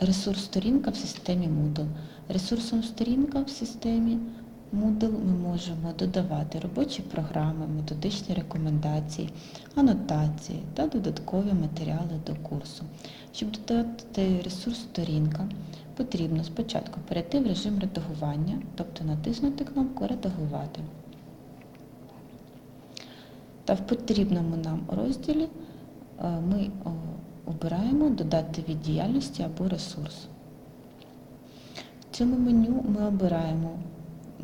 Ресурс сторінка в системі Moodle. Ресурсом сторінка в системі Moodle ми можемо додавати робочі програми, методичні рекомендації, анотації та додаткові матеріали до курсу. Щоб додати ресурс сторінка, потрібно спочатку перейти в режим редагування, тобто натиснути кнопку Редагувати. Та в потрібному нам розділі е, ми обираємо Додати від діяльності або ресурс. В цьому меню ми обираємо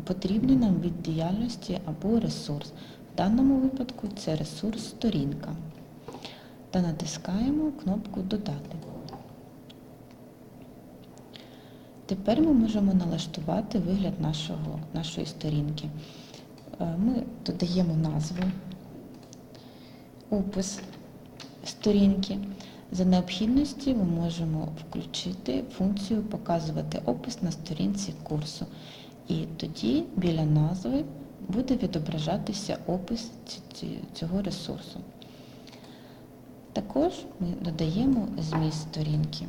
потрібний нам від діяльності або ресурс. В даному випадку це ресурс сторінка. Та натискаємо кнопку Додати. Тепер ми можемо налаштувати вигляд нашого, нашої сторінки. Е, Ми додаємо назву, опис сторінки. За необхідності ми можемо включити функцію Показувати опис на сторінці курсу. І тоді біля назви буде відображатися опис цього ресурсу. Також ми додаємо зміст сторінки.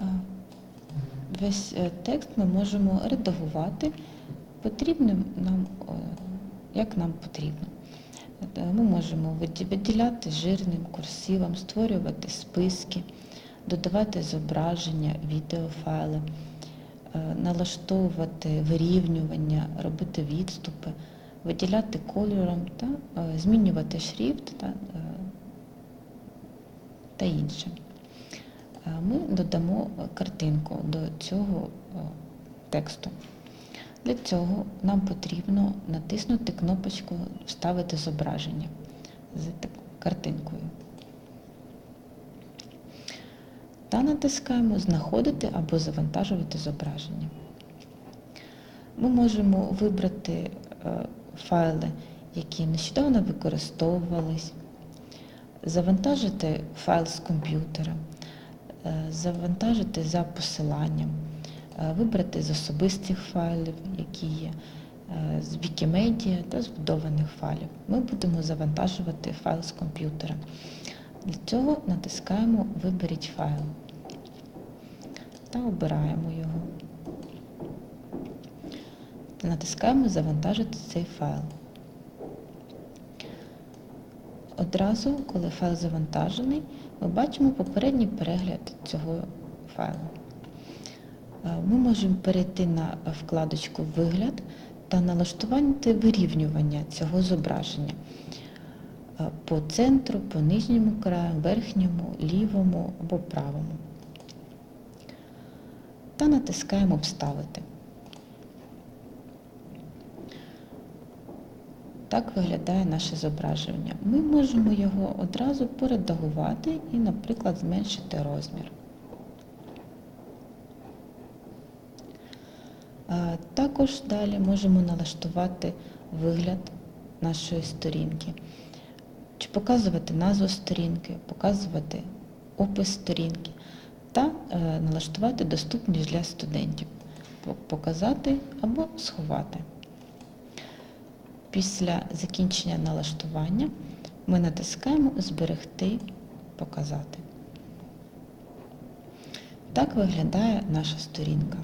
Е, Весь е, текст ми можемо редагувати потрібним нам, е, як нам потрібно. Е, Ми можемо виділяти жирним курсивом, створювати списки, додавати зображення, відеофайли, е, налаштовувати вирівнювання, робити відступи, виділяти кольором та змінювати шрифт та, та інше. Ми додамо картинку до цього тексту. Для цього нам потрібно натиснути кнопочку Вставити зображення з картинкою. Та натискаємо Знаходити або завантажувати зображення. Ми можемо вибрати е, файли, які нещодавно використовувались, завантажити файл з комп'ютера, е, завантажити за посиланням, вибрати з особистих файлів, які є, е, з Wikimedia та з вбудованих файлів. Ми будемо завантажувати файл з комп'ютера. Для цього натискаємо Виберіть файл та обираємо його. Натискаємо Завантажити цей файл. Одразу, коли файл завантажений, ми бачимо попередній перегляд цього файлу. Е, Ми можемо перейти на вкладочку Вигляд та налаштувати вирівнювання цього зображення е, по центру, по нижньому краю, верхньому, лівому або правому. Та натискаємо Вставити. Так виглядає наше зображення. Ми можемо його одразу поредагувати і, наприклад, зменшити розмір. Також далі можемо налаштувати вигляд нашої сторінки, чи показувати назву сторінки, показувати опис сторінки та е, налаштувати доступність для студентів, показати або сховати. Після закінчення налаштування ми натискаємо Зберегти, показати. Так виглядає наша сторінка.